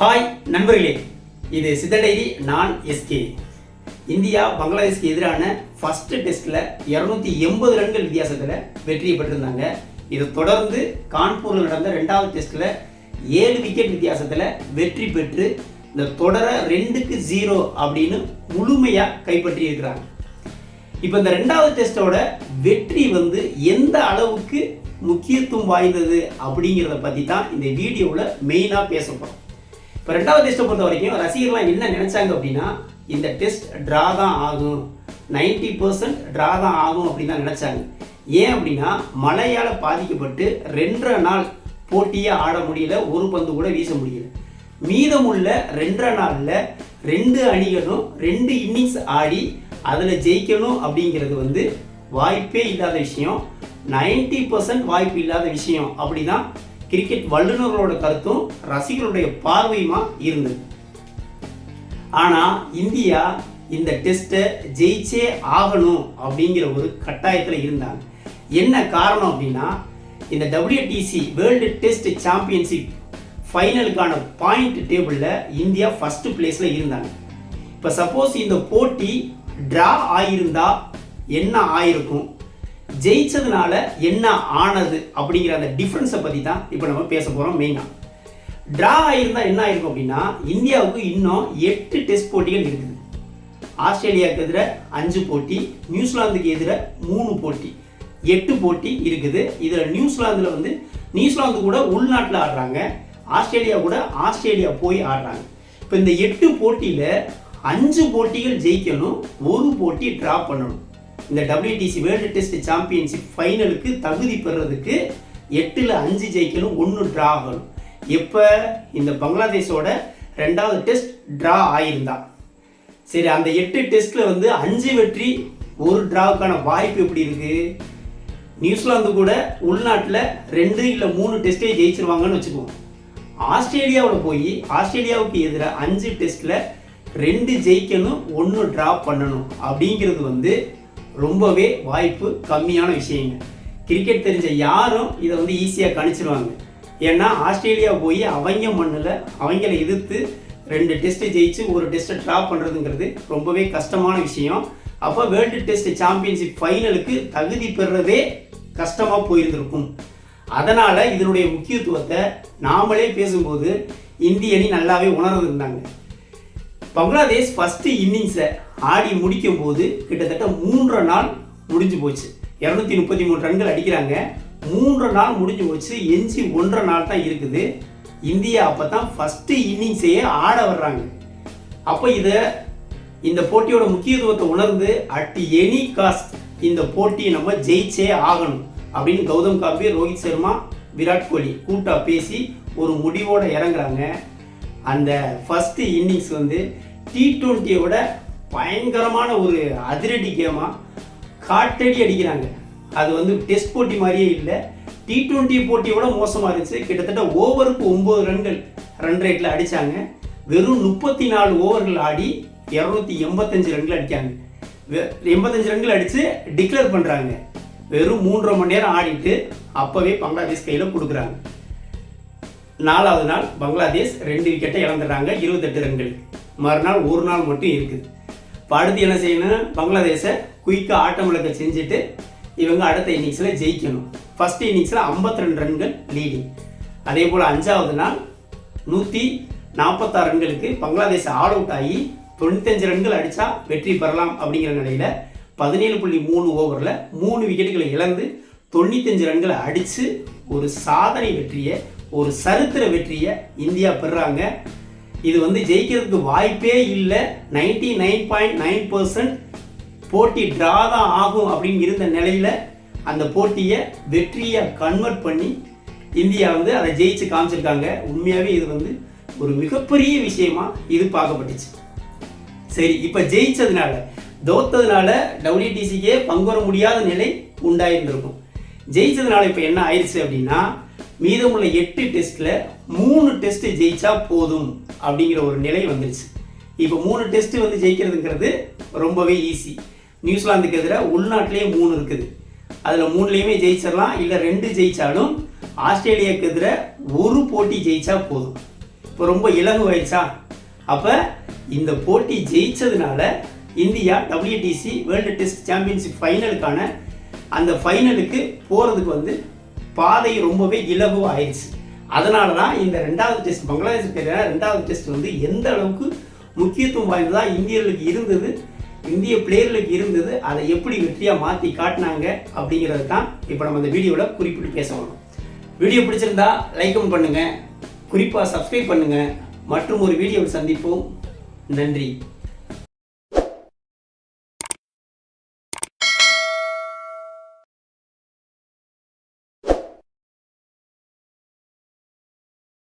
Hi நண்பர்களே. இது சித்த டைரி நான் எஸ்கே இந்தியா பங்களாதேஷ்க்கு எதிரான ஃபர்ஸ்ட் டெஸ்ட்டில் இரநூத்தி எண்பது ரன்கள் வித்தியாசத்தில் வெற்றி பெற்றிருந்தாங்க. இதை தொடர்ந்து கான்பூரில் நடந்த ரெண்டாவது டெஸ்ட்டில் ஏழு விக்கெட் வித்தியாசத்தில் வெற்றி பெற்று இந்த தொடரை ரெண்டுக்கு ஜீரோ அப்படின்னு முழுமையாக கைப்பற்றியிருக்கிறாங்க. இப்போ இந்த ரெண்டாவது டெஸ்ட்டோட வெற்றி வந்து எந்த அளவுக்கு முக்கியத்துவம் வாய்ந்தது அப்படிங்கிறத பற்றி தான் இந்த வீடியோவில் மெயினாக பேச போகிறோம் இப்போ ரெண்டாவது டெஸ்ட்டை பொறுத்த வரைக்கும் ரசிகர்லாம் என்ன நினச்சாங்க அப்படின்னா இந்த டெஸ்ட் ட்ரா தான் ஆகும். 90% பர்சன்ட் ட்ரா தான் ஆகும் அப்படின்னு தான் நினச்சாங்க. ஏன் அப்படின்னா மழையால் பாதிக்கப்பட்டு ரெண்டரை நாள் போட்டியே ஆட முடியல ஒரு பந்து கூட வீச முடியல. மீதமுள்ள ரெண்டரை நாளில் ரெண்டு அணிகளும் ரெண்டு இன்னிங்ஸ் ஆடி அதில் ஜெயிக்கணும் அப்படிங்கிறது வந்து வாய்ப்பே இல்லாத விஷயம். 90% பர்சன்ட் வாய்ப்பு இல்லாத விஷயம். அப்படிதான் கிரிக்கெட் வல்லுநர்களோட கருத்தும் ரசிகர்களுடைய பார்வையுமா இருந்தது ஆனால் இந்தியா இந்த டெஸ்ட்டை ஜெயிச்சே ஆகணும் அப்படிங்கிற ஒரு கட்டாயத்தில் இருந்தாங்க. என்ன காரணம் அப்படின்னா இந்த டபிள்யூடிசி வேர்ல்டு டெஸ்ட் சாம்பியன்ஷிப் ஃபைனலுக்கான பாயிண்ட் டேபிளில் இந்தியா ஃபஸ்ட்டு பிளேஸில் இருந்தாங்க. இப்போ சப்போஸ் இந்த போட்டி ட்ரா ஆகியிருந்தால் என்ன ஆயிருக்கும்? ஜெயிச்சதுனால என்ன ஆனது அப்படிங்கிற அந்த டிஃப்ரென்ஸை பற்றி தான் இப்போ நம்ம பேச போகிறோம் மெயினாக ட்ரா ஆகியிருந்தால் என்ன ஆயிருக்கும் அப்படின்னா இந்தியாவுக்கு இன்னும் எட்டு டெஸ்ட் போட்டிகள் இருக்குது. ஆஸ்திரேலியாவுக்கு எதிர அஞ்சு போட்டி நியூசிலாந்துக்கு எதிர மூணு போட்டி எட்டு போட்டி இருக்குது. இதில் நியூசிலாந்தில் வந்து நியூசிலாந்து கூட உள்நாட்டில் ஆடுறாங்க ஆஸ்திரேலியா கூட ஆஸ்திரேலியா போய் ஆடுறாங்க. இப்போ இந்த எட்டு போட்டியில் அஞ்சு போட்டிகள் ஜெயிக்கணும் ஒரு போட்டி ட்ரா பண்ணணும். இந்த டபிள்யூடிசி வேர்ல்டு டெஸ்ட் சாம்பியன்ஷிப் ஃபைனலுக்கு தகுதி பெறுறதுக்கு எட்டில் அஞ்சு ஜெயிக்கணும் ஒன்று ட்ரா ஆகணும். எப்போ? இந்த பங்களாதேஷோட ரெண்டாவது டெஸ்ட் ட்ரா ஆயிருந்தா. சரி அந்த எட்டு டெஸ்ட்டில் வந்து அஞ்சு வெற்றி ஒரு ட்ராவுக்கான வாய்ப்பு எப்படி இருக்குது நியூசிலாந்து கூட உள்நாட்டில் ரெண்டு இல்லை மூணு டெஸ்ட்டே ஜெயிச்சிருவாங்கன்னு வச்சுக்குவோம் ஆஸ்திரேலியாவில் போய் ஆஸ்திரேலியாவுக்கு எதிராக அஞ்சு டெஸ்ட்டில் ரெண்டு ஜெயிக்கணும் ஒன்று ட்ரா பண்ணணும். அப்படிங்கிறது வந்து ரொம்பவே வாய்ப்பு கம்மியான விஷயங்க. கிரிக்கெட் தெரிஞ்ச யாரும் இதை வந்து ஈஸியாக கணிச்சிருவாங்க. ஏன்னா ஆஸ்திரேலியா போய் அவங்க மண்ணில் அவங்கள எதிர்த்து ரெண்டு டெஸ்ட்டு ஜெயிச்சு ஒரு டெஸ்ட்டை ட்ரா பண்ணுறதுங்கிறது ரொம்பவே கஷ்டமான விஷயம். அப்போ வேர்ல்டு டெஸ்ட் சாம்பியன்ஷிப் ஃபைனலுக்கு தகுதி பெறுறதே கஷ்டமாக போயிருந்திருக்கும். அதனால் இதனுடைய முக்கியத்துவத்தை நாமளே பேசும்போது இந்திய அணி நல்லாவே உணர்ந்துருந்தாங்க. பங்களாதேஷ் ஃபஸ்ட்டு இன்னிங்ஸை ஆடி முடிக்கும் போது கிட்டத்தட்ட மூன்றரை நாள் முடிஞ்சு போச்சு. இரநூத்தி முப்பத்தி மூணு ரன்கள் அடிக்கிறாங்க. மூன்று நாள் முடிஞ்சு போச்சு. எஞ்சி ஒன்றரை நாள் தான் இருக்குது. இந்தியா அப்போ தான் ஃபஸ்ட்டு இன்னிங்ஸையே ஆட வர்றாங்க. அப்போ இதை இந்த போட்டியோட முக்கியத்துவத்தை உணர்ந்து அட் எனி காஸ்ட் இந்த போட்டியை நம்ம ஜெயிச்சே ஆகணும் அப்படின்னு கௌதம் காம்பீர் ரோஹித் சர்மா விராட் கோலி கூட்டா பேசி ஒரு முடிவோடு இறங்குறாங்க. அந்த ஃபஸ்ட்டு இன்னிங்ஸ் வந்து டி டுவெண்ட்டியோட பயங்கரமான ஒரு அதிரடி கேமாக காட்டடி அடிக்கிறாங்க. அது வந்து டெஸ்ட் போட்டி மாதிரியே இல்லை. டி ட்வெண்ட்டி போட்டியோட மோசமாக இருந்துச்சு. கிட்டத்தட்ட ஓவருக்கு ஒம்பது ரன்கள் ரன் ரேட்டில் அடித்தாங்க வெறும் முப்பத்தி நாலு ஓவர்கள் ஆடி இரநூத்தி எண்பத்தஞ்சு ரன்கள் அடிக்காங்க வெ- எண்பத்தஞ்சு ரன்கள் அடித்து டிக்ளேர் பண்ணுறாங்க வெறும் மூன்றரை மணி நேரம் ஆடிட்டு அப்போவே பங்களாதேஷ் கையில் கொடுக்குறாங்க. நாலாவது நாள் பங்களாதேஷ் ரெண்டு விக்கெட்டை இழந்துடுறாங்க. இருபத்தெட்டு ரன்கள். மறுநாள் ஒரு நாள் மட்டும் இருக்குது இப்போ அடுத்து என்ன செய்யணும்? பங்களாதேஷை குயிக்காக ஆட்டம் இழக்க செஞ்சுட்டு இவங்க அடுத்த இன்னிங்ஸில் ஜெயிக்கணும். ஃபர்ஸ்ட் இன்னிங்ஸில் 52 ரெண்டு ரன்கள் லீடிங் அதே போல் அஞ்சாவது நாள் நூற்றி நாற்பத்தாறு ரன்களுக்கு பங்களாதேஷ் ஆல் அவுட் ஆகி தொண்ணூத்தஞ்சு ரன்கள் அடித்தா வெற்றி பெறலாம் அப்படிங்கிற நிலையில் பதினேழு புள்ளி மூணு ஓவரில் மூணு விக்கெட்டுகளை இழந்து தொண்ணூத்தஞ்சு ரன்களை அடித்து ஒரு சாதனை வெற்றியை ஒரு சரித்திர வெற்றியை இந்தியா பெறுறாங்க இது வந்து ஜெயிக்கிறதுக்கு வாய்ப்பே இல்லை. Ninety nine point nine percent போட்டி ட்ரா தான் ஆகும் அப்படின்னு இருந்த நிலையில் அந்த போட்டியை வெற்றியை கன்வெர்ட் பண்ணி இந்தியா வந்து அதை ஜெயிச்சு காமிச்சிருக்காங்க. உண்மையாகவே இது வந்து ஒரு மிகப்பெரிய விஷயமா இது பார்க்கப்பட்டுச்சு. சரி இப்போ ஜெயிச்சதுனால தோத்ததுனால டபிள்யூடிசிக்கே பங்கு வர முடியாத நிலை உண்டாயிருந்திருக்கும். ஜெயிச்சதுனால இப்போ என்ன ஆயிடுச்சு அப்படின்னா மீதமுள்ள எட்டு டெஸ்ட்டில் மூணு டெஸ்ட்டு ஜெயிச்சா போதும். அப்படிங்கிற ஒரு நிலை வந்துருச்சு. இப்போ மூணு டெஸ்ட்டு வந்து ஜெயிக்கிறதுங்கிறது ரொம்பவே ஈஸி நியூசிலாந்துக்கு எதிராக உள்நாட்டிலேயே மூணு இருக்குது. அதில் மூணுலேயுமே ஜெயிச்சிடலாம். இல்லை ரெண்டு ஜெயித்தாலும் ஆஸ்திரேலியாவுக்கு எதிராக ஒரு போட்டி ஜெயிச்சா போதும். இப்போ ரொம்ப இலகுவாயிடுச்சா? அப்போ இந்த போட்டி ஜெயிச்சதுனால India WTC world test championship ஃபைனலுக்கான அந்த ஃபைனலுக்கு போகிறதுக்கு வந்து பாதை ரொம்பவே இலகுவாக ஆயிடுச்சு அதனால தான் இந்த ரெண்டாவது டெஸ்ட் பங்களாதேஷுக்கு எதிரான ரெண்டாவது டெஸ்ட் வந்து எந்த அளவுக்கு முக்கியத்துவம் வாய்ந்ததாக இந்தியர்களுக்கு இருந்தது இந்திய பிளேயர்களுக்கு இருந்தது அதை எப்படி வெற்றியாக மாற்றி காட்டினாங்க அப்படிங்கிறது தான் இப்போ நம்ம இந்த வீடியோவில் குறிப்பிட்டு பேச வரோம் வீடியோ பிடிச்சிருந்தா லைக்கும் பண்ணுங்கள் குறிப்பாக சப்ஸ்கிரைப் பண்ணுங்கள் மற்றும் ஒரு வீடியோவில் சந்திப்போம். நன்றி.